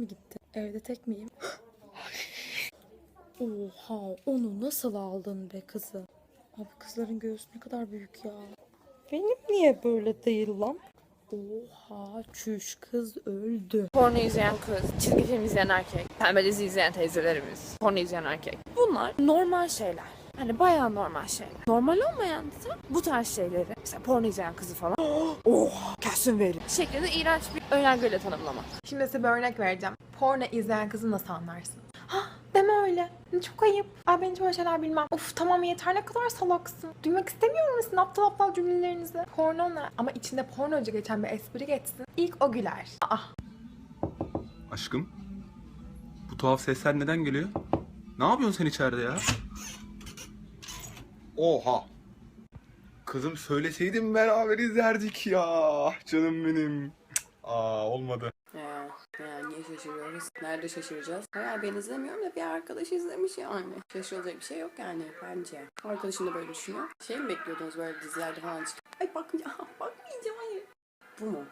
mı gitti? Evde tek miyim? Oha onu nasıl aldın be kızım? Abi kızların göğsü ne kadar büyük ya. Benim niye böyle değil lan? Oha çüş kız öldü. Porno izleyen kız, çizgi film izleyen erkek, pembe dizi izleyen teyzelerimiz, porno izleyen erkek. Bunlar normal şeyler. Hani bayağı normal şeyler. Normal olmayan da bu tarz şeyleri, mesela porno izleyen kızı falan oh kesin verin şeklinde iğrenç bir önergeyle tanımlamak. Şimdi size bir örnek vereceğim. Porno izleyen kızı nasıl anlarsın? Ha deme öyle. Çok ayıp. Ay ben hiç böyle şeyler bilmem. Of tamam yeter ne kadar salaksın. Duymak istemiyor musun aptal aptal cümlelerinizi? Porno ne? Ama içinde pornocu geçen bir espri geçsin. İlk o güler. Aa Aşkım. Bu tuhaf sesler neden geliyor? Ne yapıyorsun sen içeride ya? Oha. Kızım söyleseydin beraber izlerdik ya. Canım benim. Aa olmadı. Ya, ya niye şaşırıyoruz? Nerede şaşıracağız? Hayır ben izlemiyorum da bir arkadaş izlemiş yani. Şaşırılacak bir şey yok yani bence. Arkadaşın da böyle düşünüyor. Şey mi bekliyordunuz böyle dizilerde falan çıkıp? Ay bakmayacağım, bakmayacağım hayır. Bu mu?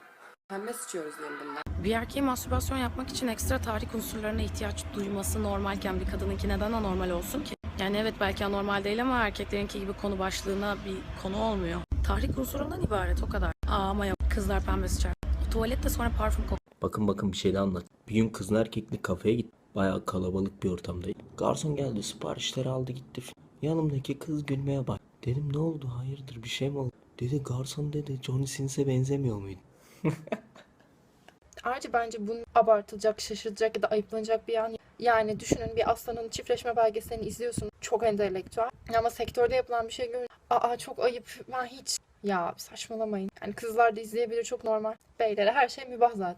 Pembe sıçıyoruz diyelim bundan. Bir erkeğin mastürbasyon yapmak için ekstra tahrik unsurlarına ihtiyaç duyması normalken bir kadınınki neden anormal olsun ki? Yani evet belki anormal değil ama erkeklerinki gibi konu başlığına bir konu olmuyor. Tahrik unsurundan ibaret o kadar. Aa ama yok kızlar pembe sıçar. Tuvalette sonra parfüm kokuyor. Bakın bakın bir şey de anlat. Bir gün kızın erkekli kafeye gittim. Bayağı kalabalık bir ortamdaydı. Garson geldi siparişleri aldı gitti. Yanımdaki kız gülmeye bak. Dedim ne oldu hayırdır bir şey mi oldu? Dedi garson dedi Johnny Sins'e benzemiyor muydu? Ayrıca bence bunun abartılacak, şaşırılacak ya da ayıplanacak bir yan. Yani düşünün bir aslanın çiftleşme belgeselini izliyorsun. Çok entelektüel. Ama sektörde yapılan bir şey görün. Aa çok ayıp. Ben hiç ya saçmalamayın. Yani kızlar da izleyebilir çok normal. Beylere her şey mübah zaten.